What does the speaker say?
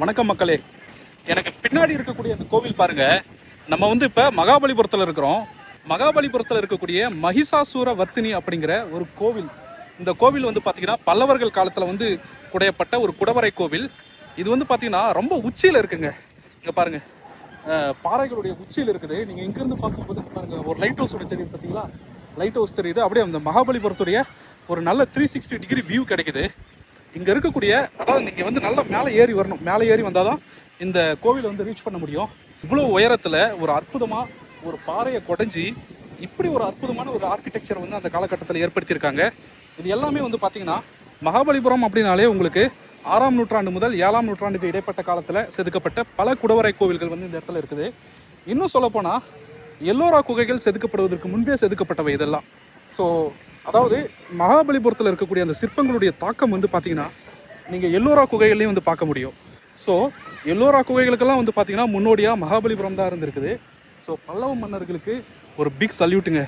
வணக்கம் மக்களே. எனக்கு பின்னாடி இருக்கக்கூடிய அந்த கோவில் பாருங்க. நம்ம வந்து இப்போ மகாபலிபுரத்தில் இருக்கிறோம். மகாபலிபுரத்தில் இருக்கக்கூடிய மகிஷாசூர வர்த்தினி அப்படிங்கிற ஒரு கோவில். இந்த கோவில் வந்து பார்த்தீங்கன்னா பல்லவர்கள் காலத்தில் வந்து குடையப்பட்ட ஒரு குடவரை கோவில். இது வந்து பார்த்தீங்கன்னா ரொம்ப உச்சியில் இருக்குங்க. இங்கே பாருங்க. பாறைகளுடைய உச்சியில் இருக்குது. நீங்கள் இங்கேருந்து பார்க்கும்போது பாருங்க ஒரு லைட் ஹவுஸ் தெரியுது பார்த்தீங்களா லைட் ஹவுஸ் தெரியுது. அப்படியே அந்த மகாபலிபுரத்துடைய ஒரு நல்ல த்ரீ சிக்ஸ்டி டிகிரி வியூ கிடைக்குது. இங்கே இருக்கக்கூடிய அதாவது நீங்கள் வந்து நல்லா மேலே ஏறி வரணும். மேலே ஏறி வந்தால் தான் இந்த கோவிலை வந்து ரீச் பண்ண முடியும். இவ்வளோ உயரத்தில் ஒரு அற்புதமாக ஒரு பாறையை குடைஞ்சி இப்படி ஒரு அற்புதமான ஒரு ஆர்கிடெக்சர் வந்து அந்த காலகட்டத்தில் ஏற்படுத்தியிருக்காங்க. இது எல்லாமே வந்து பார்த்தீங்கன்னா மகாபலிபுரம் அப்படின்னாலே உங்களுக்கு ஆறாம் நூற்றாண்டு முதல் ஏழாம் நூற்றாண்டுக்கு இடைப்பட்ட காலத்தில் செதுக்கப்பட்ட பல குடவரை கோவில்கள் வந்து இந்த இடத்துல இருக்குது. இன்னும் சொல்லப்போனால் எல்லோரா குகைகள் செதுக்கப்படுவதற்கு முன்பே செதுக்கப்பட்டவை இதெல்லாம். ஸோ அதாவது மகாபலிபுரத்தில் இருக்கக்கூடிய அந்த சிற்பங்களுடைய தாக்கம் வந்து பார்த்தீங்கன்னா நீங்கள் எல்லோரா குகைகள்லையும் வந்து பார்க்க முடியும். ஸோ எல்லோரா குகைகளுக்கெல்லாம் வந்து பார்த்தீங்கன்னா முன்னோடியாக மகாபலிபுரம் தான் இருந்திருக்குது. ஸோ பல்லவ மன்னர்களுக்கு ஒரு பிக் சல்யூட்டுங்க